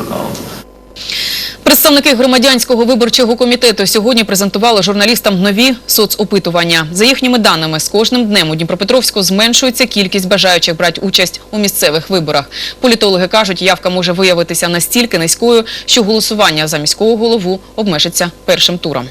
аккаунт. Представники громадянського виборчого комітету сьогодні презентували журналістам нові соцопитування. За їхніми даними, з кожним днем у Дніпропетровську зменшується кількість бажаючих брати участь у місцевих виборах. Політологи кажуть, явка може виявитися настільки низькою, що голосування за міського голову обмежиться першим туром.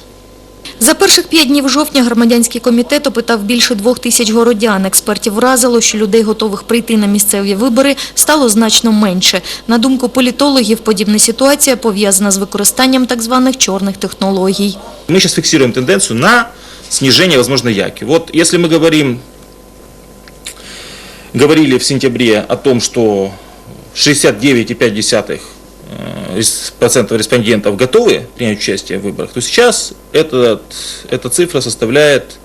За перших п'ять днів жовтня громадянський комітет опитав більше двох тисяч городян. Експертів вразило, що людей, готових прийти на місцеві вибори, стало значно менше. На думку політологів, подібна ситуація пов'язана з використанням так званих чорних технологій. Мы сейчас фиксируем тенденцию на снижение возможной яки. Вот если мы говорим, говорили в сентябре о том, что 69,5% э, рес- процентов респондентов готовы принять участие в выборах, то сейчас этот, эта цифра составляет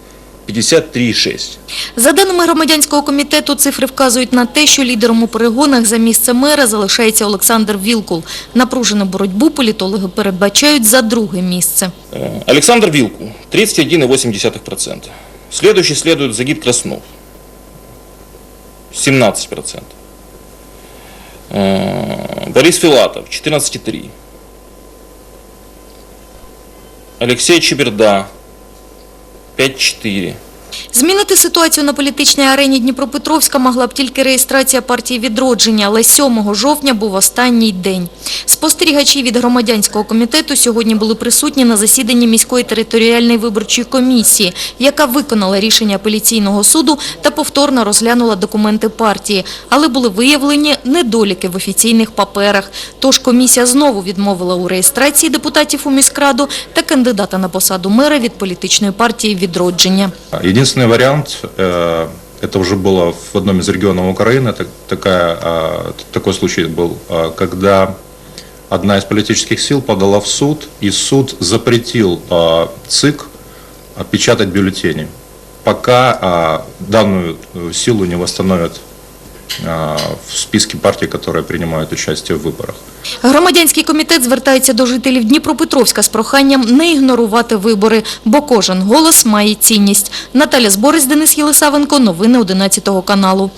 53,6%. За даними громадянського комітету, цифри вказують на те, що лідером у перегонах за місце мера залишається Олександр Вілкул. Напружену боротьбу політологи передбачають за друге місце. Э, Александр Вилку, 31,8%. Следующий следует Загид Краснов, 17%. Э, Борис Филатов, 14,3%. Алексей Чеберда, 5,4%. Змінити ситуацію на політичній арені Дніпропетровська могла б тільки реєстрація партії «Відродження», але 7 жовтня був останній день. Спостерігачі від громадянського комітету сьогодні були присутні на засіданні міської територіальної виборчої комісії, яка виконала рішення апеляційного суду та повторно розглянула документи партії, але були виявлені недоліки в офіційних паперах. Тож комісія знову відмовила у реєстрації депутатів у міськраду та кандидата на посаду мера від політичної партії «Відродження». Единственный вариант, э, это уже было в одном из регионов Украины, так- такая, э, такой случай был, э, когда одна из политических сил подала в суд, и суд запретил ЦИК печатать бюллетени, пока данную силу не восстановят в списке партий, которые принимают участие в выборах. Громадянський комітет звертається до жителів Дніпропетровська з проханням не ігнорувати вибори, бо кожен голос має цінність. Наталя Зборець, Денис Єлисавенко. Новини 11 каналу.